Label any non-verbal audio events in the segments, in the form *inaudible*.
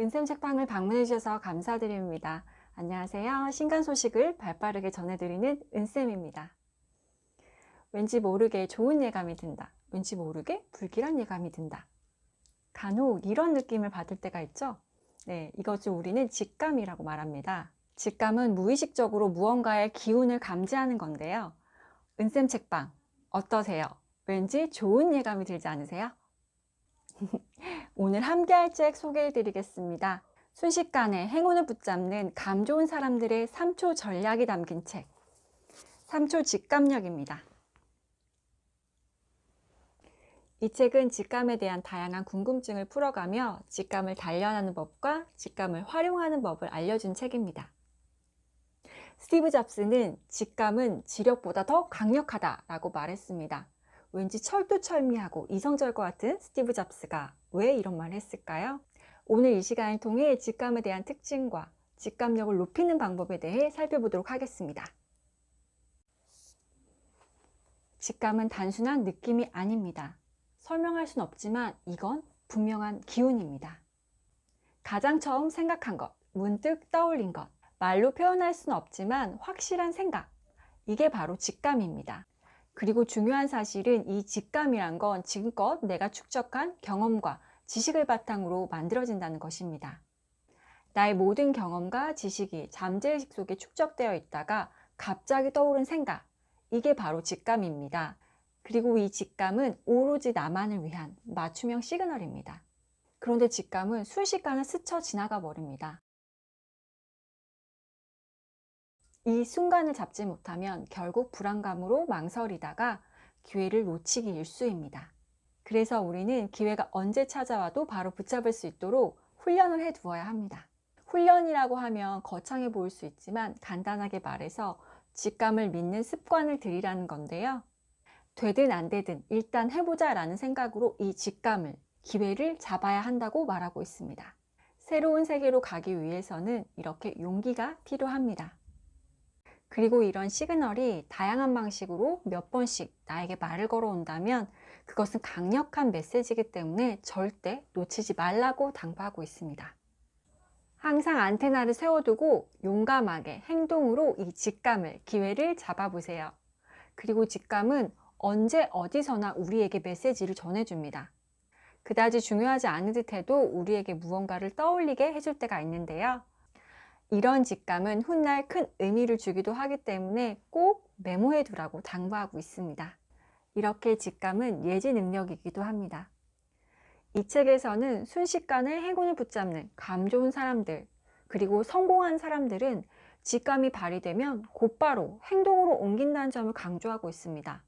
은쌤 책방을 방문해 주셔서 감사드립니다. 안녕하세요. 신간 소식을 발빠르게 전해드리는 은쌤입니다. 왠지 모르게 좋은 예감이 든다. 왠지 모르게 불길한 예감이 든다. 간혹 이런 느낌을 받을 때가 있죠? 네, 이것을 우리는 직감이라고 말합니다. 직감은 무의식적으로 무언가의 기운을 감지하는 건데요. 은쌤 책방 어떠세요? 왠지 좋은 예감이 들지 않으세요? *laughs* 오늘 함께 할 책 소개해 드리겠습니다. 순식간에 행운을 붙잡는 감 좋은 사람들의 3초 전략이 담긴 책. 3초 직감력입니다. 이 책은 직감에 대한 다양한 궁금증을 풀어가며 직감을 단련하는 법과 직감을 활용하는 법을 알려준 책입니다. 스티브 잡스는 직감은 지력보다 더 강력하다라고 말했습니다. 왠지 철두철미하고 것 같은 스티브 잡스가 왜 이런 말을 했을까요? 오늘 이 시간을 통해 직감에 대한 특징과 직감력을 높이는 방법에 대해 살펴보도록 하겠습니다. 직감은 단순한 느낌이 아닙니다. 설명할 순 없지만 이건 분명한 기운입니다. 가장 처음 생각한 것, 문득 떠올린 것, 말로 표현할 수는 없지만 확실한 생각, 이게 바로 직감입니다. 그리고 중요한 사실은 이 직감이란 건 지금껏 내가 축적한 경험과 지식을 바탕으로 만들어진다는 것입니다. 나의 모든 경험과 지식이 잠재의식 속에 축적되어 있다가 갑자기 떠오른 생각, 이게 바로 직감입니다. 그리고 이 직감은 오로지 나만을 위한 맞춤형 시그널입니다. 그런데 직감은 순식간에 스쳐 지나가 버립니다. 이 순간을 잡지 못하면 결국 불안감으로 망설이다가 기회를 놓치기 일쑤입니다. 그래서 우리는 기회가 언제 찾아와도 바로 붙잡을 수 있도록 훈련을 해 두어야 합니다. 훈련이라고 하면 거창해 보일 수 있지만 간단하게 말해서 직감을 믿는 습관을 들이라는 건데요. 되든 안 되든 일단 해보자 라는 생각으로 이 직감을, 기회를 잡아야 한다고 말하고 있습니다. 새로운 세계로 가기 위해서는 이렇게 용기가 필요합니다. 그리고 이런 시그널이 다양한 방식으로 몇 번씩 나에게 말을 걸어온다면 그것은 강력한 메시지이기 때문에 절대 놓치지 말라고 당부하고 있습니다. 항상 안테나를 세워두고 용감하게 행동으로 이 직감을, 기회를 잡아보세요. 그리고 직감은 언제 어디서나 우리에게 메시지를 전해줍니다. 그다지 중요하지 않은 듯 해도 우리에게 무언가를 떠올리게 해줄 때가 있는데요. 이런 직감은 훗날 큰 의미를 주기도 하기 때문에 꼭 메모해 두라고 당부하고 있습니다. 이렇게 직감은 예지 능력이기도 합니다. 이 책에서는 순식간에 행운을 붙잡는 감 좋은 사람들, 그리고 성공한 사람들은 직감이 발휘되면 곧바로 행동으로 옮긴다는 점을 강조하고 있습니다.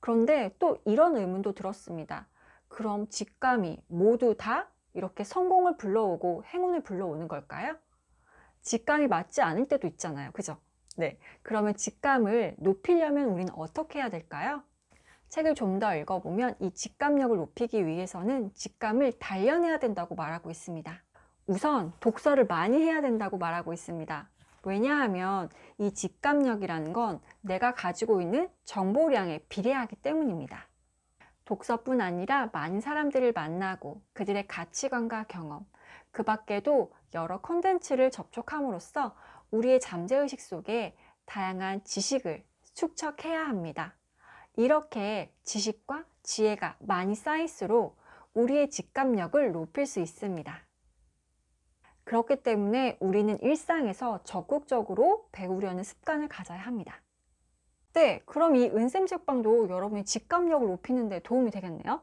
그런데 또 이런 의문도 들었습니다. 그럼 직감이 모두 다 이렇게 성공을 불러오고 행운을 불러오는 걸까요? 직감이 맞지 않을 때도 있잖아요. 그죠? 네. 그러면 직감을 높이려면 우리는 어떻게 해야 될까요? 책을 좀 더 읽어보면 이 직감력을 높이기 위해서는 직감을 단련해야 된다고 말하고 있습니다. 우선 독서를 많이 해야 된다고 말하고 있습니다. 왜냐하면 이 직감력이라는 건 내가 가지고 있는 정보량에 비례하기 때문입니다. 독서뿐 아니라 많은 사람들을 만나고 그들의 가치관과 경험, 그 밖에도 여러 컨텐츠를 접촉함으로써 우리의 잠재의식 속에 다양한 지식을 축적해야 합니다. 이렇게 지식과 지혜가 많이 쌓일수록 우리의 직감력을 높일 수 있습니다. 그렇기 때문에 우리는 일상에서 적극적으로 배우려는 습관을 가져야 합니다. 네, 그럼 이 은쌤 책방도 여러분의 직감력을 높이는 데 도움이 되겠네요.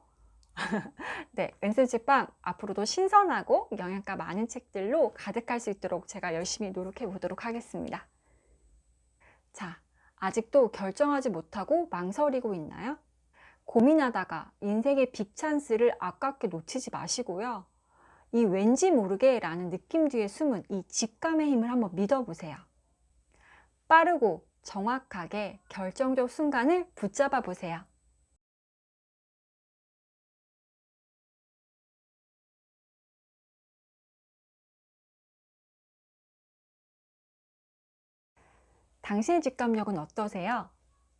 *laughs* 네, 책방 앞으로도 신선하고 영양가 많은 책들로 가득할 수 있도록 제가 열심히 노력해 보도록 하겠습니다. 자, 아직도 결정하지 못하고 망설이고 있나요? 고민하다가 인생의 빅찬스를 아깝게 놓치지 마시고요. 이 왠지 모르게 라는 느낌 뒤에 숨은 이 직감의 힘을 한번 믿어보세요. 빠르고 정확하게 결정적 순간을 붙잡아 보세요. 당신의 직감력은 어떠세요?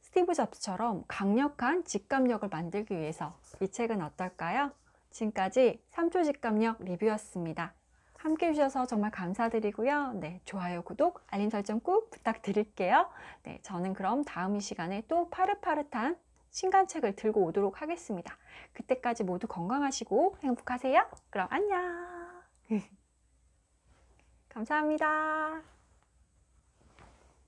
스티브 잡스처럼 강력한 직감력을 만들기 위해서 이 책은 어떨까요? 지금까지 3초 직감력 리뷰였습니다. 함께 해주셔서 정말 감사드리고요. 네, 좋아요, 구독, 알림 설정 꾹 부탁드릴게요. 네, 저는 그럼 다음 이 시간에 또 파릇파릇한 신간책을 들고 오도록 하겠습니다. 그때까지 모두 건강하시고 행복하세요. 그럼 안녕. *laughs* 감사합니다.